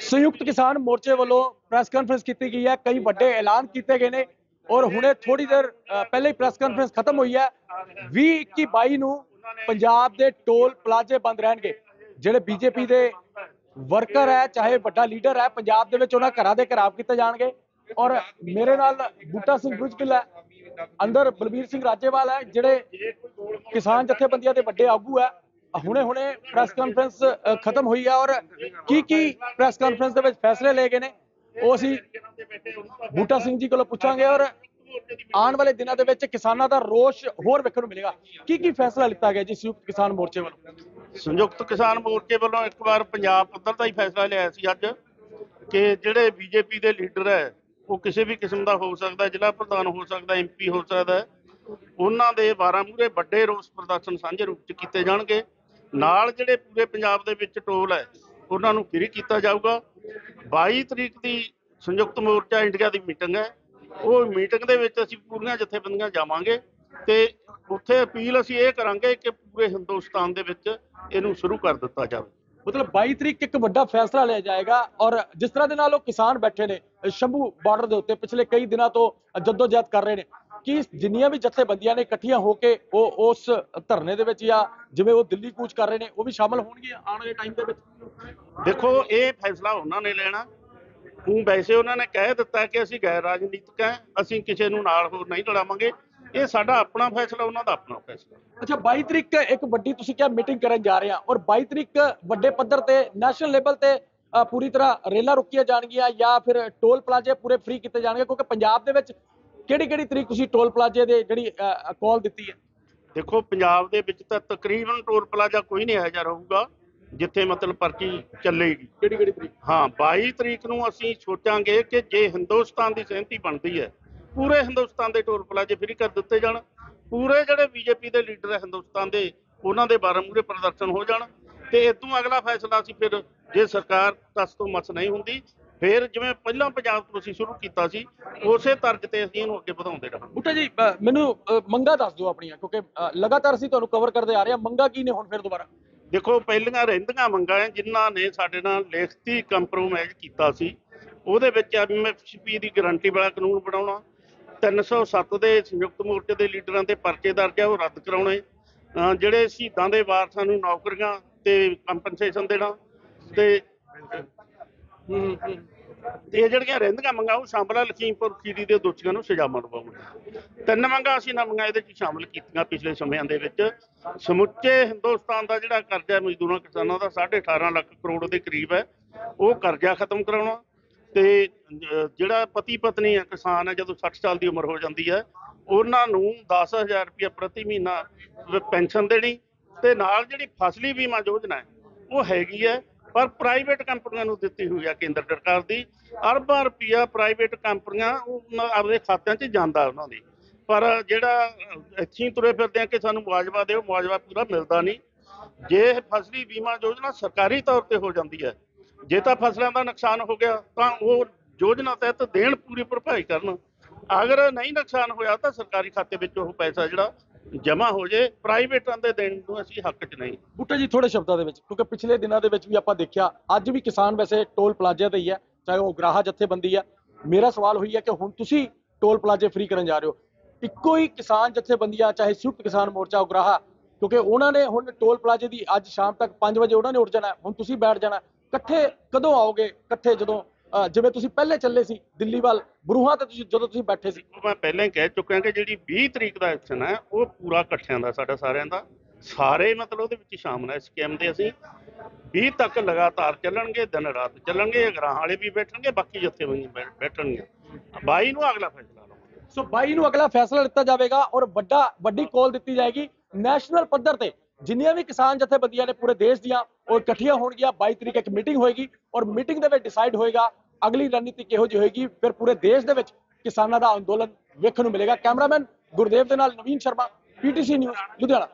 ਸੰਯੁਕਤ ਕਿਸਾਨ ਮੋਰਚੇ ਵੱਲੋਂ ਪ੍ਰੈਸ ਕਾਨਫਰੰਸ ਕੀਤੀ ਗਈ ਹੈ। ਕਈ ਵੱਡੇ ਐਲਾਨ ਕੀਤੇ ਗਏ ਨੇ ਔਰ ਹੁਣੇ ਥੋੜੀ ਦੇਰ ਅ, ਪਹਿਲੇ ਹੀ ਪ੍ਰੈਸ ਕਾਨਫਰੰਸ ਖਤਮ ਹੋਈ ਹੈ। 20 21 22 ਨੂੰ ਪੰਜਾਬ ਦੇ ਟੋਲ ਪਲਾਜ਼ੇ ਬੰਦ ਰਹਿਣਗੇ। ਜਿਹੜੇ ਬੀਜੇਪੀ ਦੇ ਵਰਕਰ ਹੈ ਚਾਹੇ ਵੱਡਾ ਲੀਡਰ ਹੈ ਪੰਜਾਬ ਦੇ ਵਿੱਚ ਉਹਨਾਂ ਘਰਾਂ ਦੇ ਘਰਾਵ ਕੀਤੇ ਜਾਣਗੇ। ਔਰ ਮੇਰੇ ਨਾਲ ਬੂਟਾ ਸਿੰਘ ਬੁਰਜਕਿਲ ਹੈ। ਅੰਦਰ ਬਲਬੀਰ ਸਿੰਘ ਰਾਜੇਵਾਲ ਹੈ ਜਿਹੜੇ ਕਿਸਾਨ ਜਥੇਬੰਦੀਆਂ ਦੇ ਵੱਡੇ ਆਗੂ ਹੈ। ਹੁਣੇ ਹੁਣੇ ਪ੍ਰੈਸ ਕਾਨਫਰੰਸ ਖਤਮ ਹੋਈ ਹੈ ਔਰ ਕੀ ਕੀ ਪ੍ਰੈਸ ਕਾਨਫਰੰਸ ਦੇ ਵਿੱਚ ਫੈਸਲੇ ਲਏ ਗਏ ਨੇ, ਉਹ ਅਸੀਂ ਬੂਟਾ ਸਿੰਘ ਜੀ ਕੋਲੋਂ ਪੁੱਛਾਂਗੇ ਔਰ ਆਉਣ ਵਾਲੇ ਦਿਨਾਂ ਦੇ ਵਿੱਚ ਕਿਸਾਨਾਂ ਦਾ ਰੋਸ਼ ਹੋਰ ਵੇਖਣ ਨੂੰ ਮਿਲੇਗਾ। ਕੀ ਕੀ ਫੈਸਲਾ ਲਿੱਤਾ ਗਿਆ ਜੀ ਸੰਯੁਕਤ ਕਿਸਾਨ ਮੋਰਚੇ ਵੱਲੋਂ? ਸੰਯੁਕਤ ਕਿਸਾਨ ਮੋਰਚੇ ਵੱਲੋਂ ਇੱਕ ਵਾਰ ਪੰਜਾਬ ਪੱਧਰ ਦਾ ਹੀ ਫੈਸਲਾ ਲਿਆ ਸੀ ਅੱਜ ਕਿ ਜਿਹੜੇ ਬੀਜੇਪੀ ਦੇ ਲੀਡਰ ਹੈ, ਉਹ ਕਿਸੇ ਵੀ ਕਿਸਮ ਦਾ ਹੋ ਸਕਦਾ ਜ਼ਿਲ੍ਹਾ ਪ੍ਰਧਾਨ ਹੋ ਸਕਦਾ ਐਮਪੀ ਹੋ ਸਕਦਾ ਉਹਨਾਂ ਦੇ 12 ਮੂਰੇ ਵੱਡੇ ਰੋਸ ਪ੍ਰਦਰਸ਼ਨ ਸਾਂਝੇ ਰੂਪ ਚ ਕੀਤੇ ਜਾਣਗੇ। ਨਾਲ ਜਿਹੜੇ ਪੂਰੇ ਪੰਜਾਬ ਦੇ ਵਿੱਚ ਟੋਲ ਹੈ, ਉਹਨਾਂ ਨੂੰ ਫ੍ਰੀ ਕੀਤਾ ਜਾਊਗਾ। 22 ਤਰੀਕ ਦੀ ਸੰਯੁਕਤ ਮੋਰਚਾ ਇੰਡੀਆ ਦੀ ਮੀਟਿੰਗ ਹੈ। ਉਹ ਮੀਟਿੰਗ ਦੇ ਵਿੱਚ ਅਸੀਂ ਪੂਰੀਆਂ ਜਥੇਬੰਦੀਆਂ ਜਾਵਾਂਗੇ ਤੇ ਉੱਥੇ ਅਪੀਲ ਅਸੀਂ ਇਹ ਕਰਾਂਗੇ ਕਿ ਪੂਰੇ ਹਿੰਦੁਸਤਾਨ ਦੇ ਵਿੱਚ ਇਹਨੂੰ ਸ਼ੁਰੂ ਕਰ ਦਿੱਤਾ ਜਾਵੇ। ਮਤਲਬ 22 ਤਰੀਕ ਇੱਕ ਵੱਡਾ ਫੈਸਲਾ ਲਿਆ ਜਾਏਗਾ ਔਰ ਜਿਸ ਤਰ੍ਹਾਂ ਦੇ ਨਾਲ ਉਹ ਕਿਸਾਨ ਬੈਠੇ ਨੇ, ਸ਼ੰਭੂ ਬਾਰਡਰ ਦੇ ਉੱਤੇ ਪਿਛਲੇ ਕਈ ਦਿਨਾਂ ਤੋਂ ਜਦੋਜਹਿਦ ਕਰ ਰਹੇ ਨੇ ਕਿ ਜਿੰਨੀਆਂ ਵੀ ਜਥੇਬੰਦੀਆਂ ਨੇ ਇਕੱਠੀਆਂ ਹੋ ਕੇ ਉਹ ਉਸ ਧਰਨੇ ਦੇ ਵਿੱਚ ਜਾਂ ਜਿਵੇਂ ਉਹ ਦਿੱਲੀ ਕੂਚ ਕਰ ਰਹੇ ਨੇ ਉਹ ਵੀ ਸ਼ਾਮਲ ਹੋਣਗੇ ਆਉਣ ਵਾਲੇ ਟਾਈਮ ਦੇ ਵਿੱਚ? ਦੇਖੋ ਇਹ ਫੈਸਲਾ ਉਹਨਾਂ ਨੇ ਲੈਣਾ। ਉਹ ਵੈਸੇ ਉਹਨਾਂ ਨੇ ਕਹਿ ਦਿੱਤਾ ਕਿ ਅਸੀਂ ਗੈਰ ਰਾਜਨੀਤਿਕ ਹੈ ਅਸੀਂ ਕਿਸੇ ਨੂੰ ਨਾਲ ਹੋਰ ਨਹੀਂ ਲੜਾਵਾਂਗੇ। ਇਹ ਸਾਡਾ ਆਪਣਾ ਫੈਸਲਾ ਉਹਨਾਂ ਦਾ ਆਪਣਾ ਫੈਸਲਾ। ਅੱਛਾ 22 ਤਰੀਕ ਇੱਕ ਵੱਡੀ ਤੁਸੀਂ ਕਿਹਾ ਮੀਟਿੰਗ ਕਰਨ ਜਾ ਰਹੇ ਆ ਔਰ 22 ਤਰੀਕ ਵੱਡੇ ਪੱਧਰ ਤੇ ਨੈਸ਼ਨਲ ਲੈਵਲ ਤੇ ਪੂਰੀ ਤਰ੍ਹਾਂ ਰੇਲਾਂ ਰੁਕੀਆਂ ਜਾਣਗੀਆਂ ਜਾਂ ਫਿਰ ਟੋਲ ਪਲਾਜ਼ੇ ਪੂਰੇ ਫ੍ਰੀ ਕੀਤੇ ਜਾਣਗੇ ਕਿਉਂਕਿ ਪੰਜਾਬ ਦੇ ਵਿੱਚ ਕਿਹੜੀ ਕਿਹੜੀ ਤਰੀਕ ਤੁਸੀਂ ਟੋਲ ਪਲਾਜ਼ੇ ਦੇ ਜਿਹੜੀ ਕਾਲ ਦਿੱਤੀ ਹੈ? ਦੇਖੋ ਪੰਜਾਬ ਦੇ ਵਿੱਚ ਤਾਂ ਤਕਰੀਬਨ ਟੋਲ ਪਲਾਜ਼ਾ ਕੋਈ ਨਹੀਂ ਇਹੋ ਜਿਹਾ ਰਹੂਗਾ ਜਿੱਥੇ ਮਤਲਬ ਪਰਚੀ ਚੱਲੇਗੀ। ਕਿਹੜੀ ਕਿਹੜੀ ਤਰੀਕ? ਹਾਂ 22 ਤਰੀਕ ਨੂੰ ਅਸੀਂ ਸੋਚਾਂਗੇ ਕਿ ਜੇ ਹਿੰਦੁਸਤਾਨ ਦੀ ਸਹਿਮਤੀ ਬਣਦੀ ਹੈ ਪੂਰੇ ਹਿੰਦੁਸਤਾਨ ਦੇ ਟੋਲ ਪਲਾਜ਼ੇ ਫ੍ਰੀ ਕਰ ਦਿੱਤੇ ਜਾਣ ਪੂਰੇ ਜਿਹੜੇ ਬੀਜੇਪੀ ਦੇ ਲੀਡਰ ਹੈ ਹਿੰਦੁਸਤਾਨ ਦੇ ਉਹਨਾਂ ਦੇ ਬਾਰੇ ਮੂਰੇ ਪ੍ਰਦਰਸ਼ਨ ਹੋ ਜਾਣ ਤੇ ਇਦੋਂ ਅਗਲਾ ਫੈਸਲਾ ਅਸੀਂ ਫਿਰ ਜੇ ਸਰਕਾਰ ਤਸ ਤੋਂ ਮਸ ਨਹੀਂ ਹੁੰਦੀ ਫਿਰ ਜਿਵੇਂ ਪਹਿਲਾਂ ਪੰਜਾਬ ਤੋਂ ਅਸੀਂ ਸ਼ੁਰੂ ਕੀਤਾ ਸੀ ਉਸੇ ਤਰਜ਼ ਤੇ ਅਸੀਂ ਇਹਨੂੰ ਅੱਗੇ ਵਧਾਉਂਦੇ ਰਹਾਂਗੇ। ਬੁੱਟਾ ਜੀ ਮੈਨੂੰ ਮੰਗਾਂ ਦੱਸ ਦਿਓ ਆਪਣੀਆਂ ਕਿਉਂਕਿ ਲਗਾਤਾਰ ਅਸੀਂ ਤੁਹਾਨੂੰ ਕਵਰ ਕਰਦੇ ਆ ਰਹੇ ਹਾਂ ਮੰਗਾਂ ਕੀ ਨੇ ਹੁਣ ਫਿਰ ਦੁਬਾਰਾ? ਦੇਖੋ ਪਹਿਲੀਆਂ ਰਹਿੰਦੀਆਂ ਮੰਗਾਂ ਹੈ ਜਿਨ੍ਹਾਂ ਨੇ ਸਾਡੇ ਨਾਲ ਲਿਖਤੀ ਕੰਪਰੋਮਾਈਜ਼ ਕੀਤਾ ਸੀ ਉਹਦੇ ਵਿੱਚ ਐਮਐਫਪੀ ਦੀ ਗਾਰੰਟੀ ਵਾਲਾ ਕਾਨੂੰਨ ਬਣਾਉਣਾ 307 ਦੇ ਸੰਯੁਕਤ ਮੋਰਚੇ ਦੇ ਲੀਡਰਾਂ ਤੇ ਪਰਚੇ ਦਰਜ ਹੈ ਉਹ ਰੱਦ ਕਰਾਉਣੇ ਜਿਹੜੇ ਸ਼ਹੀਦਾਂ ਦੇ ਵਾਰਸਾਂ ਨੂੰ ਨੌਕਰੀਆਂ ਤੇ ਕੰਪਨਸੇਸ਼ਨ ਦੇਣਾ ਤੇ ਤੇ ਇਹ ਜਿਹੜੀਆਂ ਰਹਿੰਦੀਆਂ ਮੰਗਾਂ, ਉਹ ਸ਼ਾਮਲ ਆ ਲਖੀਮਪੁਰ, ਖੀਰੀ ਦੇ ਦੋਸ਼ੀਆਂ ਨੂੰ ਸਜ਼ਾ ਮਨਵਾਉਣਾ। ਤਿੰਨ ਮੰਗਾਂ ਅਸੀਂ ਨਵੀਆਂ ਇਹਦੇ ਵਿੱਚ ਸ਼ਾਮਲ ਕੀਤੀਆਂ ਪਿਛਲੇ ਸਮਿਆਂ ਦੇ ਵਿੱਚ। ਸਮੁੱਚੇ ਹਿੰਦੁਸਤਾਨ ਦਾ ਜਿਹੜਾ ਕਰਜ਼ਾ ਮਜ਼ਦੂਰਾਂ, ਕਿਸਾਨਾਂ ਦਾ 18.5 ਲੱਖ ਕਰੋੜ ਦੇ ਕਰੀਬ ਹੈ। ਉਹ ਕਰਜ਼ਾ ਖਤਮ ਕਰਾਉਣਾ ਤੇ ਜਿਹੜਾ ਪਤੀ ਪਤਨੀ ਹੈ, ਕਿਸਾਨ ਹੈ, ਜਦੋਂ 60 ਸਾਲ ਦੀ ਉਮਰ ਹੋ ਜਾਂਦੀ ਹੈ, ਉਹਨਾਂ ਨੂੰ 10000 ਰੁਪਏ ਪ੍ਰਤੀ ਮਹੀਨਾ ਪੈਨਸ਼ਨ ਦੇਣੀ ਤੇ ਨਾਲ ਜਿਹੜੀ ਫਸਲੀ ਬੀਮਾ ਯੋਜਨਾ ਹੈ, ਉਹ ਹੈਗੀ ਹੈ ਪਰ ਪ੍ਰਾਈਵੇਟ ਕੰਪਨੀਆਂ ਨੂੰ ਦਿੱਤੀ ਹੋਈ ਹੈ ਕੇਂਦਰ ਸਰਕਾਰ ਦੀ। ਅਰਬਾਂ ਰੁਪਈਆ ਪ੍ਰਾਈਵੇਟ ਕੰਪਨੀਆਂ ਉਹਨਾਂ ਆਪਦੇ ਖਾਤਿਆਂ 'ਚ ਜਾਂਦਾ ਉਹਨਾਂ ਦੀ। ਪਰ ਜਿਹੜਾ ਅਹ, ਇੱਥੇ ਤੁਰੇ ਫਿਰਦੇ ਆ ਕਿ ਸਾਨੂੰ ਮੁਆਵਜ਼ਾ ਦਿਓ ਮੁਆਵਜ਼ਾ ਪੂਰਾ ਮਿਲਦਾ ਨਹੀਂ। ਜੇ ਫਸਲੀ ਬੀਮਾ ਯੋਜਨਾ ਸਰਕਾਰੀ ਤੌਰ ਤੇ ਹੋ ਜਾਂਦੀ ਹੈ ਜੇ ਤਾਂ ਫਸਲਾਂ ਦਾ ਨੁਕਸਾਨ ਹੋ ਗਿਆ ਤਾਂ ਉਹ ਯੋਜਨਾ ਤਹਿਤ ਦੇਣ ਪੂਰੀ ਭਰਪਾਈ ਕਰਨ। ਅਗਰ ਨਹੀਂ ਨੁਕਸਾਨ ਹੋਇਆ ਤਾਂ ਸਰਕਾਰੀ ਖਾਤੇ ਵਿੱਚ ਉਹ ਪੈਸਾ ਜਿਹੜਾ ਜਮ੍ਹਾਂ ਹੋ ਜੇ, ਪ੍ਰਾਈਵੇਟਾਂ ਦੇ ਦੇਣ ਨੂੰ ਅਸੀਂ ਹੱਕ 'ਚ ਨਹੀਂ। ਬੁੱਟਾ ਜੀ ਥੋੜੇ ਸ਼ਬਦਾਂ ਦੇ ਵਿੱਚ, ਕਿਉਂਕਿ ਪਿਛਲੇ ਦਿਨਾਂ ਦੇ ਵਿੱਚ ਵੀ ਆਪਾਂ ਦੇਖਿਆ, ਅੱਜ ਵੀ ਕਿਸਾਨ ਵੈਸੇ ਟੋਲ ਪਲਾਜ਼ੇ ਤੇ ਹੀ ਹੈ, ਚਾਹੇ ਉਹ ਗਰਾਹਾ ਜਥੇਬੰਦੀ ਹੈ। ਮੇਰਾ ਸਵਾਲ ਹੋਈ ਹੈ ਕਿ ਹੁਣ ਤੁਸੀਂ ਟੋਲ ਪਲਾਜ਼ੇ ਫ੍ਰੀ ਕਰਨ ਜਾ ਰਹੇ ਹੋ। ਇੱਕੋ ਹੀ ਕਿਸਾਨ ਜਥੇਬੰਦੀਆਂ ਚਾਹੇ ਸੰਯੁਕਤ ਕਿਸਾਨ ਮੋਰਚਾ ਉਗਰਾਹਾ ਕਿਉਂਕਿ ਉਹਨਾਂ ਨੇ ਹੁਣ ਟੋਲ ਪਲਾਜ਼ੇ ਦੀ ਅੱਜ ਸ਼ਾਮ ਤੱਕ 5 ਵਜੇ ਉਹਨਾਂ ਨੇ ਉੱਠ ਜਾਣਾ ਹੁਣ ਤੁਸੀਂ ਬੈਠ ਜਾਣਾ ਇਕੱਠੇ ਕਦੋਂ ਆਓਗੇ? ਇਕੱਠੇ ਜਦੋਂ ਜਿਵੇਂ ਤੁਸੀਂ ਪਹਿਲੇ ਚੱਲੇ ਸੀ ਦਿੱਲੀ ਵੱਲ ਬਰੂਹਾਂ ਤੇ ਤੁਸੀਂ ਜਦੋਂ ਤੁਸੀਂ ਬੈਠੇ ਸੀ। ਮੈਂ ਪਹਿਲਾਂ ਹੀ ਕਹਿ ਚੁੱਕਿਆ ਕਿ ਜਿਹੜੀ 20 ਤਰੀਕ ਦਾ ਐਕਸ਼ਨ ਹੈ ਉਹ ਪੂਰਾ ਇਕੱਠਿਆਂ ਦਾ ਸਾਡਾ ਸਾਰਿਆਂ ਦਾ। ਸਾਰੇ ਮਤਲਬ ਉਹਦੇ ਵਿੱਚ ਸ਼ਾਮਲ ਹੈ ਸਕੀਮ ਦੇ ਅਸੀਂ। 20 ਤੱਕ ਲਗਾਤਾਰ ਚੱਲਣਗੇ ਦਿਨ ਰਾਤ ਚੱਲਣਗੇ ਅਗਰਾਂ ਵਾਲੇ ਵੀ ਬੈਠਣਗੇ ਬਾਕੀ ਜਥੇਬੰਦੀਆਂ ਬੈ- ਬੈਠਣਗੀਆਂ। 22 ਨੂੰ ਅਗਲਾ ਫੈਸਲਾ ਲਵਾਂਗੇ ਸੋ 22 ਨੂੰ ਅਗਲਾ ਫੈਸਲਾ ਲਿੱਤਾ ਜਾਵੇਗਾ ਔਰ ਵੱਡਾ ਵੱਡੀ ਕਾਲ ਦਿੱਤੀ ਜਾਏਗੀ ਨੈਸ਼ਨਲ ਪੱਧਰ ਤੇ। ਜਿੰਨੀਆਂ ਵੀ ਕਿਸਾਨ ਜਥੇਬੰਦੀਆਂ ਨੇ ਪੂਰੇ ਦੇਸ਼ ਦੀਆਂ ਉਹ ਇਕੱਠੀਆਂ ਹੋਣਗੀਆਂ। 22 ਤਰੀਕ ਇੱਕ ਮੀਟਿੰਗ ਹੋਏਗੀ ਔਰ ਮੀਟਿੰਗ ਦੇ ਵਿੱਚ ਡਿਸਾਈਡ ਹੋਏਗਾ ਅਗਲੀ ਰਣਨੀਤੀ ਕਿਹੋ ਜਿਹੀ ਹੋਏਗੀ? ਫਿਰ ਪੂਰੇ ਦੇਸ਼ ਦੇ ਵਿੱਚ ਕਿਸਾਨਾਂ ਦਾ ਅੰਦੋਲਨ ਵੇਖਣ ਨੂੰ ਮਿਲੇਗਾ। ਕੈਮਰਾਮੈਨ ਗੁਰਦੇਵ ਦੇ ਨਾਲ ਨਵੀਨ ਸ਼ਰਮਾ, ਪੀਟੀਸੀ ਨਿਊਜ਼, ਲੁਧਿਆਣਾ।